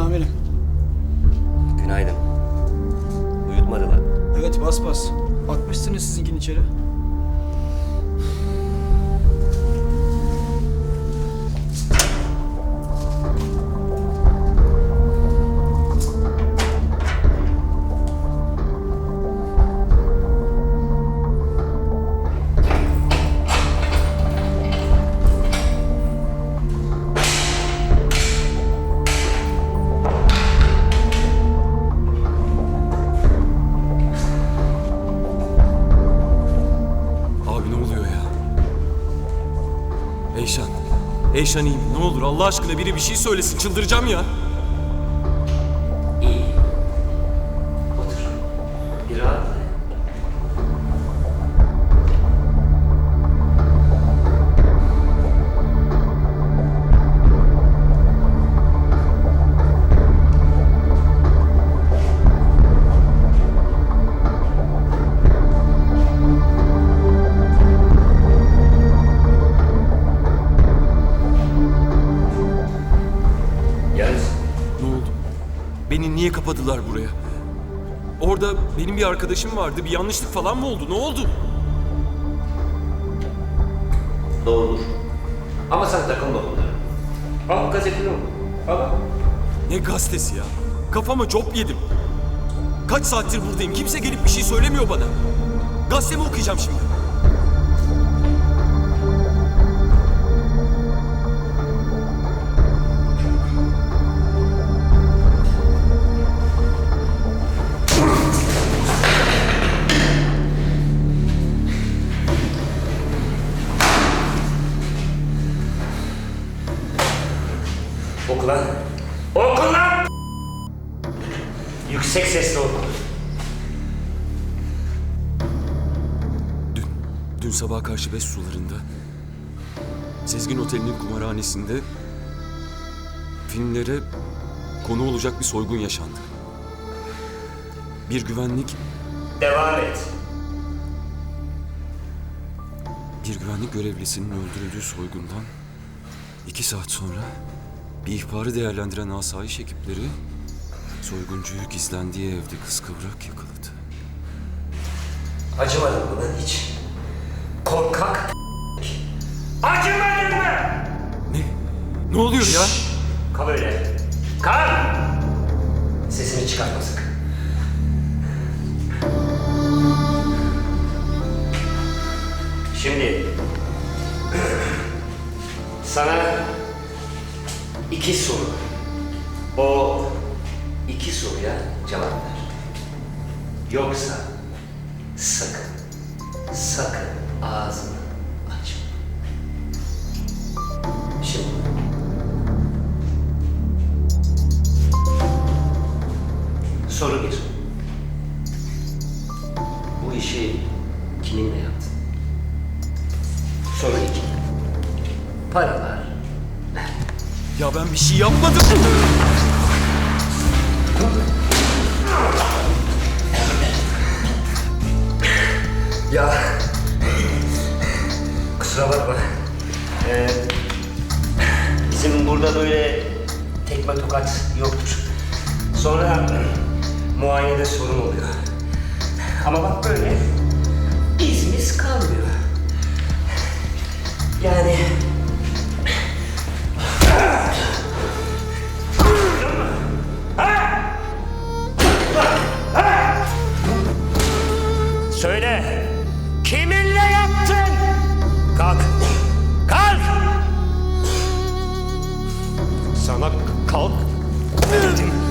amirim. Günaydın. Uyutmadılar. Evet bas bas. Atmışsınız sizinkini içeri. Eyşan. Eyşan iyiyim. Ne olur Allah aşkına biri bir şey söylesin. Çıldıracağım ya. İyi. Otur. Bir rahatla. Beni niye kapadılar buraya? Orada benim bir arkadaşım vardı. Bir yanlışlık falan mı oldu? Ne oldu? doğrudur. Ama sen takılma bunlara. Al gazeteni oku. Al. Ne gazetesi ya? Kafama cop yedim. Kaç saattir buradayım. Kimse gelip bir şey söylemiyor bana. Gazete mi okuyacağım şimdi? Oku lan. Oku lan! Yüksek sesle oku. Dün, dün sabah karşı beş sularında Sezgin Oteli'nin kumarhanesinde filmlere konu olacak bir soygun yaşandı. Bir güvenlik, Devam et. bir güvenlik görevlisinin öldürüldüğü soygundan iki saat sonra bir ihbarı değerlendiren asayiş ekipleri soyguncuyu gizlendiği evde kıskıvrak yakaladı. Acımadın mı lan hiç? Korkak Acımadın mı? Ne? Ne oluyor ya? Kal öyle. Kal! Sesini çıkartma sakın. Şimdi sana iki soru. O iki soruya cevap ver. Yoksa sakın, sakın ağzını açma. Şimdi Soru bir. Bu işi kiminle yaptın? Soru iki. Paralar. Ya ben bir şey yapmadım. Ya. Kusura bakma. Ee, bizim burada böyle tekme tokat yoktur. Sonra muayenede sorun oluyor. Ama bak böyle izimiz kalmıyor. Söyle. Kiminle yaptın? Kalk. Kalk. Sana kalk dedim.